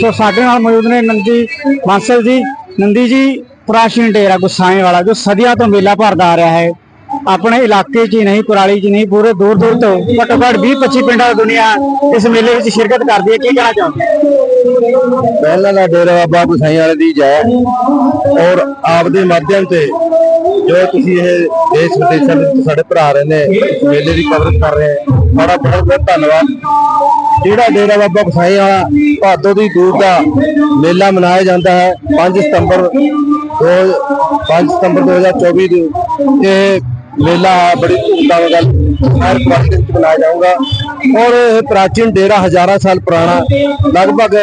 ਸੋ ਸਾਡੇ ਨਾਲ ਮੌਜੂਦ ਨੇ ਨੰਦੀ ਬਾਂਸਲ ਜੀ। ਨੰਦੀ ਜੀ, ਪ੍ਰਾਚੀਨ ਡੇਰਾ ਗੁਸਾਏ ਵਾਲਾ, ਜੋ ਸਦੀਆਂ ਤੋਂ ਮੇਲਾ ਭਰਦਾ ਆ ਰਿਹਾ ਹੈ। ਆਪਣੇ ਇਲਾਕੇ 'ਚ ਹੀ ਨਹੀਂ, ਕੁਰਾਲੀ 'ਚ ਨਹੀਂ, ਪੂਰੇ ਦੂਰ ਦੂਰ ਤੋਂ ਘੱਟੋ ਘੱਟ 20 25 ਪਿੰਡਾਂ ਦੀ ਦੁਨੀਆ ਇਸ ਮੇਲੇ ਵਿੱਚ ਸ਼ਿਰਕਤ ਕਰਦੀ ਹੈ। ਕੀ ਕਹਿਣਾ ਚਾਹੁੰਦੇ ਪਹਿਲਾਂ ਦਾ ਡੇਰਾ ਬਾਬਾ ਗੁਸਾਈ ਵਾਲੇ ਦੀ ਜੈ ਔਰ ਆਪ ਦੇ ਮਾਧਿਅਮ ਤੇ ਜੋ ਤੁਸੀਂ ਇਹ ਦੇਸ਼ ਵਿਦੇਸ਼ਾਂ ਵਿੱਚ ਸਾਡੇ ਭਰਾ ਰਹੇ ਨੇ ਮੇਲੇ ਦੀ ਕਵਰੇਜ ਕਰ ਰਹੇ ਹੈ। ਬੜਾ ਬਹੁਤ ਬਹੁਤ ਧੰਨਵਾਦ। ਜਿਹੜਾ ਡੇਰਾ ਬਾਬਾ ਬਸਾਈ ਵਾਲਾ ਭਾਦੋ ਦੀ ਦੂਰ ਦਾ ਮੇਲਾ ਮਨਾਇਆ ਜਾਂਦਾ ਹੈ 5 ਸਤੰਬਰ ਦੋ 5 ਸਤੰਬਰ 2024 ਨੂੰ। ਇਹ ਮੇਲਾ ਬੜੀ ਧੂਮਧਾਮ ਨਾਲ ਹਰ ਪ੍ਰਾਂਤ ਵਿੱਚ ਮਨਾਇਆ ਜਾਊਗਾ। ਔਰ ਇਹ ਪ੍ਰਾਚੀਨ ਡੇਰਾ ਹਜ਼ਾਰਾਂ ਸਾਲ ਪੁਰਾਣਾ, ਲਗਭਗ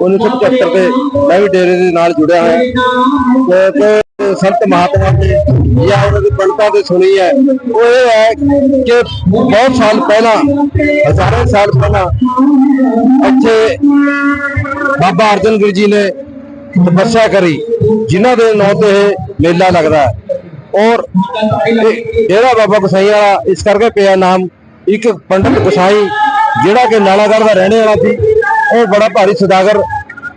1975 ਤੇ ਮੈਂ ਵੀ ਡੇਰੇ ਦੇ ਨਾਲ ਜੁੜਿਆ ਹੋਇਆ। ਤੇ ਸੰਤ ਮਹਾਤਮਾ ਦੇ ਜਾਂ ਉਹਨਾਂ ਦੀ ਪੰਡਤਾਂ ਤੇ ਸੁਣੀ ਹੈ। ਉਹ ਇਹ ਹੈ ਕਿ ਬਹੁਤ ਸਾਲ ਪਹਿਲਾਂ, ਹਜ਼ਾਰਾਂ ਸਾਲ ਪਹਿਲਾਂ ਇੱਥੇ ਬਾਬਾ ਅਰਜਨ ਗਿਰ ਜੀ ਨੇ ਤਪੱਸਿਆ ਕਰੀ, ਜਿਨ੍ਹਾਂ ਦੇ ਨਾਂ ਤੇ ਇਹ ਮੇਲਾ ਲੱਗਦਾ ਹੈ। ਔਰ ਇਹ ਡੇਰਾ ਬਾਬਾ ਗਸਾਈ ਵਾਲਾ, ਇਸ ਕਰਕੇ ਪਿਆ ਨਾਮ ਇੱਕ ਪੰਡਤ ਗੁਸਾਈ ਜਿਹੜਾ ਕਿ ਨਾਲਾਗੜ੍ਹ ਦਾ ਰਹਿਣੇ ਵਾਲਾ ਸੀ। ਉਹ ਬੜਾ ਭਾਰੀ ਸੁਦਾਗਰ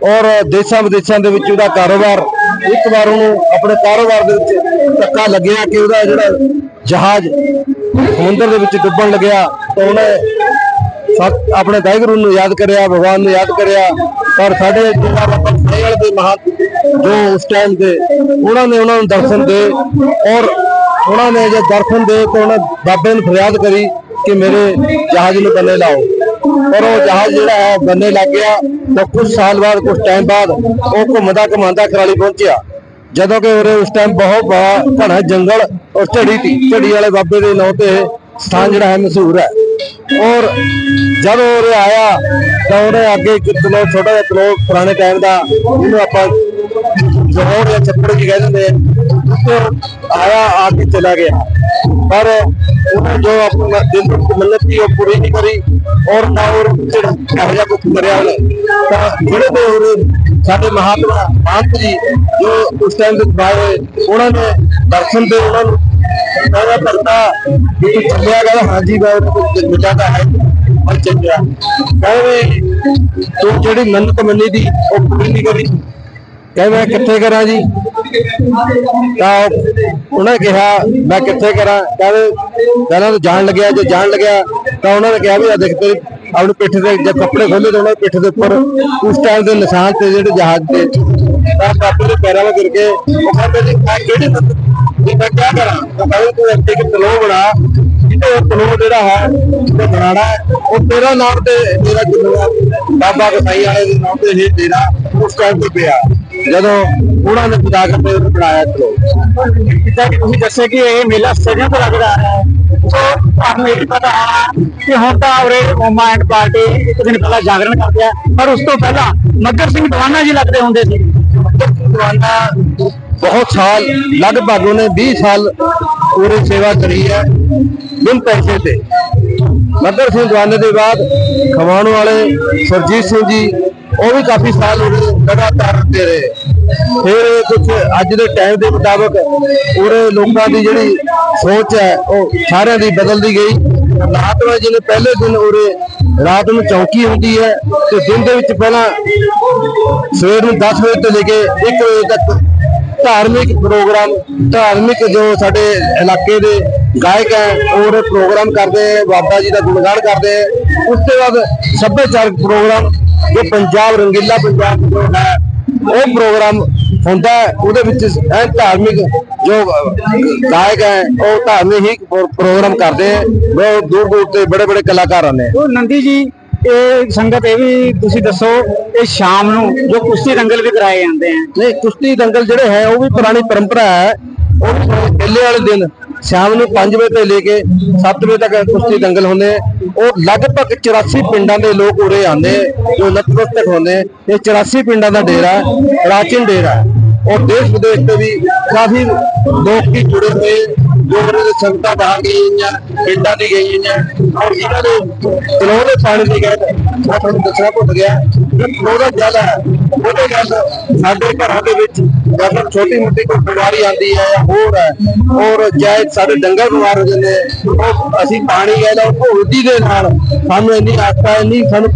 ਔਰ ਦੇਸ਼ਾਂ ਵਿਦੇਸ਼ਾਂ ਦੇ ਵਿੱਚ ਉਹਦਾ ਕਾਰੋਬਾਰ ਇੱਕ ਵਾਰ ਉਹਨੂੰ ਆਪਣੇ ਕਾਰੋਬਾਰ ਦੇ ਵਿੱਚ ਧੱਕਾ ਲੱਗਿਆ ਕਿ ਉਹਦਾ ਜਿਹੜਾ ਜਹਾਜ਼ ਸਮੁੰਦਰ ਦੇ ਵਿੱਚ ਡੁੱਬਣ ਲੱਗਿਆ ਤਾਂ ਉਹਨੇ ਆਪਣੇ ਵਾਹਿਗੁਰੂ ਨੂੰ ਯਾਦ ਕਰਿਆ, ਭਗਵਾਨ ਨੂੰ ਯਾਦ ਕਰਿਆ। ਪਰ ਸਾਡੇ ਜਿਹੜਾ ਬਾਬਾ ਸੇਲ ਦੇ ਮਹਾ ਜੋ ਉਸ ਟਾਈਮ ਦੇ ਉਹਨਾਂ ਨੇ ਉਹਨਾਂ ਨੂੰ ਦਰਸ਼ਨ ਦੇ ਔਰ ਉਹਨਾਂ ਨੇ ਜੇ ਦਰਸ਼ਨ ਦੇ ਤਾਂ ਉਹਨਾਂ ਬਾਬੇ ਨੂੰ ਫਰਿਆਦ ਕਰੀ ਕਿ ਮੇਰੇ ਜਹਾਜ਼ ਨੂੰ ਬੰਨੇ ਲਾਓ। ਔਰ ਉਹ ਜਹਾਜ਼ ਜਿਹੜਾ ਹੈ ਬੰਨੇ ਲੱਗ ਗਿਆ ਤਾਂ ਕੁਝ ਸਾਲ ਬਾਅਦ ਕੁਝ ਟਾਈਮ ਬਾਅਦ ਉਹ ਘੁੰਮਦਾ ਘੁਮਾਉਂਦਾ ਕਰਾਲੀ ਪਹੁੰਚਿਆ। ਜਦੋਂ ਕਿ ਉਰੇ ਉਸ ਟਾਈਮ ਬਹੁਤ ਬੜਾ ਘਣਾ ਜੰਗਲ ਔਰ ਝੜੀ ਸੀ ਝੜੀ ਵਾਲੇ ਬਾਬੇ ਦੇ ਨਾਂ ਤੇ ਸਥਾਨ ਜਿਹੜਾ ਹੈ, ਮਸ਼ਹੂਰ ਹੈ। ਔਰ ਜਦੋਂ ਉਰੇ ਆਇਆ, ਤਾਂ ਉਹਨੇ ਅੱਗੇ ਇੱਕ ਤਲੋ ਛੋਟਾ ਜਿਹਾ ਤਲੋ ਪੁਰਾਣੇ ਟਾਈਮ ਦਾ ਉਹਨੂੰ ਆਪਾਂ ਜੋਹਰ ਜਾਂ ਛੱਪੜ ਜੀ ਕਹਿ ਦਿੰਦੇ ਆਇਆ, ਆ ਕੇ ਚਲਾ ਗਿਆ। ਪਰ ਉਹਨੇ ਜੋ ਆਪਣਾ ਦਿਲ ਦੀ ਮੰਨਤ ਸੀ, ਉਹ ਪੂਰੀ ਨਹੀਂ ਕਰੀ ਔਰ ਨਾ ਉਹ ਇਹੋ ਜਿਹਾ ਜਿਹੜੇ ਤੇ ਉਹ ਸਾਡੇ ਮਹਾਤਮਾ ਮਹੰਤ ਜੀ ਜੋ ਉਸ ਟਾਈਮ ਦੇ ਬਾਅਦ ਉਹਨਾਂ ਨੇ ਦਰਸ਼ਨ ਦੇ ਉਹਨਾਂ ਨੂੰ ਕਹਿੰਦਾ ਭਗਤਾ ਵੀ ਚੱਲਿਆ ਕਹਿੰਦਾ ਹਾਂਜੀ ਮੈਂ ਮਿਲਿਆ ਤਾਂ ਹੈ, ਪਰ ਚੱਲਿਆ। ਕਹਿੰਦੇ ਤੂੰ ਜਿਹੜੀ ਮੰਨਤ ਮੰਨੀ ਦੀ, ਉਹ ਪੂਰੀ ਨਹੀਂ ਕਰੀ। ਕਹਿੰਦਾ ਮੈਂ ਕਿੱਥੇ ਕਰਾਂ ਜੀ? ਤਾਂ ਉਹਨੇ ਕਿਹਾ, ਮੈਂ ਕਿੱਥੇ ਕਰਾਂ? ਕਹਿੰਦੇ ਪਹਿਲਾਂ ਤਾਂ ਜਾਣ ਲੱਗਿਆ, ਜੇ ਜਾਣ ਲੱਗਿਆ, ਤਾਂ ਉਹਨਾਂ ਨੇ ਕਿਹਾ ਵੀ ਆ ਦੇਖ ਤੇਰੀ ਆਪਣੀ ਪਿੱਠ ਤੇ ਜੇ ਕੱਪੜੇ ਖੋਲੇ ਤਾਂ ਉਹਨਾਂ ਪਿੱਠ ਦੇ ਉੱਪਰ ਉਸ ਟਾਈਮ ਦੇ ਨਿਸ਼ਾਨ ਤੇ ਜਿਹੜੇ ਜਹਾਜ਼ ਤੇ ਤਾਂ ਬਾਬੇ ਦੇ ਪੈਰਾਂ 'ਤੇ ਗਿਰ ਕੇ ਉਹ ਕਹਿੰਦੇ ਜੀ, ਮੈਂ ਕਿਹੜੇ ਬੰਦੇ ਮੈਂ ਕੀ ਕਰਾਂ? ਤਾਂ ਕਹਿੰਦੇ, ਤੂੰ ਇੱਥੇ ਇੱਕ ਤਲੋ ਬਣਾ ਜਿਹਦੇ ਉਹ ਤਲੋ ਜਿਹੜਾ ਹੈ, ਉਹ ਬਣਾਣਾ ਉਹ ਤੇਰਾ ਨਾਮ ਤੇ ਮੇਰਾ ਜਿੰਨਾ ਬਾਬਾ ਕਸਾਈ ਵਾਲੇ ਦੇ ਨਾਮ ਤੇ ਇਹ ਤੇਰਾ ਉਸ ਟਾਈਮ ਤੇ ਪਿਆ। ਜਦੋਂ ਉਹਨਾਂ ਨੇ ਖੁਦਾ ਕਰਦੇ ਉਹਨੂੰ ਬਣਾਇਆ ਤਲੋ ਜਿੱਦਾਂ ਕਿ ਤੁਸੀਂ ਦੱਸਿਆ ਕਿ ਇਹ ਮੇਲਾ ਸਦੀਆਂ ਤੋਂ ਲੱਗਦਾ ਆ ਰਿਹਾ ਹੈ। ਸੋ ਤੁਹਾਨੂੰ ਇਹ ਪਤਾ ਹੈ ਕਿ ਹੁਣ ਤਾਂ ਉਰੇ ਮੋਮਾ ਐਂਡ ਪਾਰਟੀ ਇੱਕ ਦਿਨ ਪਹਿਲਾਂ ਜਾਗਰਣ ਕਰਦੇ ਆ, ਪਰ ਉਸ ਤੋਂ ਪਹਿਲਾਂ ਮੱਗਰ ਸਿੰਘ ਦਵਾਨਾ ਜੀ ਲੱਗਦੇ ਹੁੰਦੇ ਸੀ। ਦਵਾਨਾ ਬਹੁਤ ਸਾਲ, ਲਗਭਗ ਉਹਨੇ 20 ਸਾਲ ਪੂਰੀ ਸੇਵਾ ਕਰੀ ਹੈ, ਬਿਨ ਪੈਸੇ ਤੇ ਮਦਰ ਸਿੰਘ ਦਵਾਨੇ ਦੇ ਬਾਅਦ ਖਵਾਉਣ ਵਾਲੇ ਸਰਜੀਤ ਸਿੰਘ ਜੀ ਉਹ ਵੀ ਕਾਫੀ ਸਾਲ ਉਹਨੇ ਲਗਾਤਾਰ ਦੇ ਰਹੇ। ਫਿਰ ਕੁਝ ਅੱਜ ਦੇ ਟਾਈਮ ਦੇ ਮੁਤਾਬਕ ਉਹਦੇ ਲੋਕਾਂ ਦੀ ਜਿਹੜੀ ਸੋਚ ਹੈ, ਉਹ ਸਾਰਿਆਂ ਦੀ ਬਦਲਦੀ ਗਈ। ਮਹਾਤਮਾ ਜੀ ਨੇ ਪਹਿਲੇ ਦਿਨ ਉਰੇ ਰਾਤ ਨੂੰ ਚੌਕੀ ਹੁੰਦੀ ਹੈ, ਤੇ ਦਿਨ ਦੇ ਵਿੱਚ ਪਹਿਲਾਂ ਸਵੇਰ ਨੂੰ 10 ਵਜੇ ਤੋਂ ਲੈ ਕੇ 1 ਵਜੇ ਤੱਕ ਧਾਰਮਿਕ ਪ੍ਰੋਗਰਾਮ, ਧਾਰਮਿਕ ਜੋ ਸਾਡੇ ਇਲਾਕੇ ਦੇ ਗਾਇਕ ਹੈ, ਉਹ ਪ੍ਰੋਗਰਾਮ ਕਰਦੇ ਹੈ, ਬਾਬਾ ਜੀ ਦਾ ਗੁਣਗਾਨ ਕਰਦੇ ਹੈ। ਉਸ ਤੋਂ ਬਾਅਦ ਸੱਭਿਆਚਾਰਕ ਪ੍ਰੋਗਰਾਮ ਜੋ ਪੰਜਾਬ ਰੰਗੀਲਾ ਪੰਜਾਬ ਜੋ ਹੈ ਉਹ ਪ੍ਰੋਗਰਾਮ ਹੁੰਦਾ ਹੈ ਉਹਦੇ ਵਿੱਚ ਐਨ ਧਾਰਮਿਕ ਜੋ ਗਾਇਕ ਹੈ ਉਹ ਧਾਰਮਿਕ ਹੀ ਪ੍ਰੋ- ਪ੍ਰੋਗਰਾਮ ਕਰਦੇ ਹੈ ਬਹੁਤ ਦੂਰ ਦੂਰ ਤੇ ਬੜੇ ਬੜੇ ਕਲਾਕਾਰ ਹੈ। ਉਹ ਨੰਦੀ ਜੀ ਇਹ ਸੰਗਤ ਇਹ ਵੀ ਤੁਸੀਂ ਦੱਸੋ ਇਹ ਸ਼ਾਮ ਨੂੰ ਜੋ ਕੁਸ਼ਤੀ ਦੰਗਲ ਵੀ ਕਰਾਏ ਜਾਂਦੇ ਆ ਨਹੀਂ ਕੁਸ਼ਤੀ ਦੰਗਲ ਜਿਹੜੇ ਹੈ ਉਹ ਵੀ ਪੁਰਾਣੀ ਪਰੰਪਰਾ ਹੈ ਉਹ ਵੀ ਪਹਿਲੇ ਵਾਲੇ ਦਿਨ ਸ਼ਾਮ ਨੂੰ 5 ਵਜੇ ਤੋਂ ਲੈ ਕੇ 7 ਵਜੇ ਤੱਕ ਕੁਸ਼ਤੀ ਦੰਗਲ ਹੁੰਦੇ ਹੈ। ਉਹ ਲਗਭਗ 84 ਪਿੰਡਾਂ ਦੇ ਲੋਕ ਉਰੇ ਆਉਂਦੇ ਜੋ ਨਤਮਸਤਕ ਹੁੰਦੇ ਇਹ 84 ਪਿੰਡਾਂ ਦਾ ਡੇਰਾ ਪ੍ਰਾਚੀਨ ਡੇਰਾ ਹੈ। ਔਰ ਦੇਸ਼ ਵਿਦੇਸ਼ ਤੋਂ ਵੀ ਕਾਫੀ ਲੋਕ ਵੀ ਜੁੜੇ ਹੋਏ ਜੋ ਉਹਨਾਂ ਦੇ ਸੰਗਤਾਂ ਬਾਹਰ ਗਈਆਂ ਪਿੰਡਾਂ ਦੀ ਗਈਆਂ ਔਰ ਇਹਨਾਂ ਦੇ ਤਲੋਂ ਦੇ ਪਾਣੀ ਦੀ ਗੱਲ ਮੈਂ ਤੁਹਾਨੂੰ ਦੱਸਣਾ ਭੁੱਲ ਗਿਆ। ਤਲੋਂ ਦਾ ਜਲ ਹੈ। ਉਹਦੇ ਗੱਲ ਸਾਡੇ ਘਰਾਂ ਦੇ ਵਿੱਚ ਜਦੋਂ ਛੋਟੀ ਮੋਟੀ ਕੋਈ ਬਿਮਾਰੀ ਆਉਂਦੀ ਹੈ ਜਾਂ ਹੋਰ ਹੈ ਔਰ ਜੈ ਸਾਡੇ ਡੰਗਰ ਬਿਮਾਰ ਹੋ ਜਾਂਦੇ ਉਹ ਅਸੀਂ ਪਾਣੀ ਗਏ ਲਾ ਦੇ ਨਾਲ ਸਾਨੂੰ ਇੰਨੀ ਆਸਤਾ ਇੰਨੀ ਸਾਨੂੰ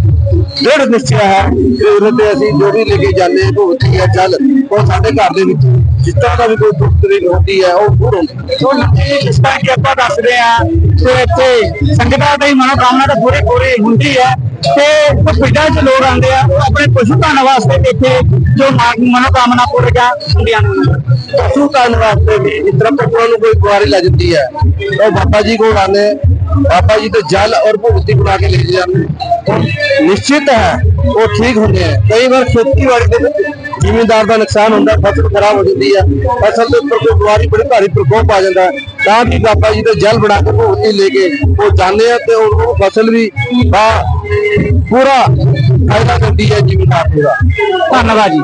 ਦ੍ਰਿੜ ਨਿਸ਼ਚੈ ਹੈ ਕਿ ਉਹਨਾਂ ਤੇ ਅਸੀਂ ਜੋ ਵੀ ਲੈ ਕੇ ਜਾਂਦੇ ਹਾਂ ਭੁਗਤੀ ਹੈ, ਚੱਲ, ਉਹ ਸਾਡੇ ਘਰ ਦੇ ਵਿੱਚ ਜਿਸ ਤਰ੍ਹਾਂ ਦਾ ਵੀ ਕੋਈ ਦੁੱਖ ਤਕਲੀਫ ਹੁੰਦੀ ਹੈ, ਉਹ ਦੂਰ ਹੁੰਦੀ ਹੈ। ਆਪਾਂ ਦੱਸਦੇ ਆ ਤੇ ਇੱਥੇ ਸੰਗਤਾਂ ਦੀ ਮਨੋਕਾਮਨਾ ਤਾਂ ਪੂਰੀ ਪੂਰੀ ਹੁੰਦੀ ਹੈ। ਤੇ ਜੋ ਪਿੰਡਾਂ 'ਚ ਲੋਕ ਆਉਂਦੇ ਆ ਉਹ ਆਪਣੇ ਪਸ਼ੂ ਧਨ ਵਾਸਤੇ ਇੱਥੇ ਜੋ ਮਨ- ਮਨੋਕਾਮਨਾ ਪੂਰੀਆਂ ਹੁੰਦੀਆਂ ਨੇ। ਪਸ਼ੂ ਕਰਨ ਵਾਸਤੇ ਵੀ ਇਸ ਤਰ੍ਹਾਂ ਪਸ਼ੂਆਂ ਨੂੰ ਕੋਈ ਬਿਮਾਰੀ ਲੱਗ ਜਾਂਦੀ ਹੈ। ਉਹ ਬਾਬਾ ਜੀ ਕੋਲ ਆਉਂਦੇ, ਬਾਬਾ ਜੀ ਤੇ ਜਲ ਔਰ ਭੁਗਤੀ ਬਣਾ ਕੇ ਲੈ ਜਾਂਦੇ। ਔਰ ਨਿਸ਼ਚਿਤ ਹੈ, ਉਹ ਠੀਕ ਹੁੰਦੇ ਹੈ ਕਈ ਵਾਰ ਖੇਤੀਬਾੜੀ ਦੇ ਵਿੱਚ ਜ਼ਿਮੀਂਦਾਰ ਦਾ ਨੁਕਸਾਨ ਹੁੰਦਾ, ਫਸਲ ਖਰਾਬ ਹੋ ਜਾਂਦੀ ਹੈ ਫਸਲ ਦੇ ਉੱਪਰ ਕੋਈ ਬਿਮਾਰੀ ਬੜੀ ਭਾਰੀ ਪ੍ਰਕੋਪ ਆ ਜਾਂਦਾ, ਤਾਂ ਵੀ ਬਾਬਾ ਜੀ ਤੇ ਜਲ ਬਣਾ ਕੇ ਭੁਗਤੀ ਲੈ ਕੇ ਉਹ ਜਾਂਦੇ ਆ ਤੇ ਉਹ ਉਹ ਫਸਲ ਵੀ ਬਾ ਪੂਰਾ ਫਾਇਦਾ ਦਿੰਦੀ ਹੈ ਜ਼ਿਮੀਂਦਾਰ ਪੂਰਾ। ਧੰਨਵਾਦ ਜੀ।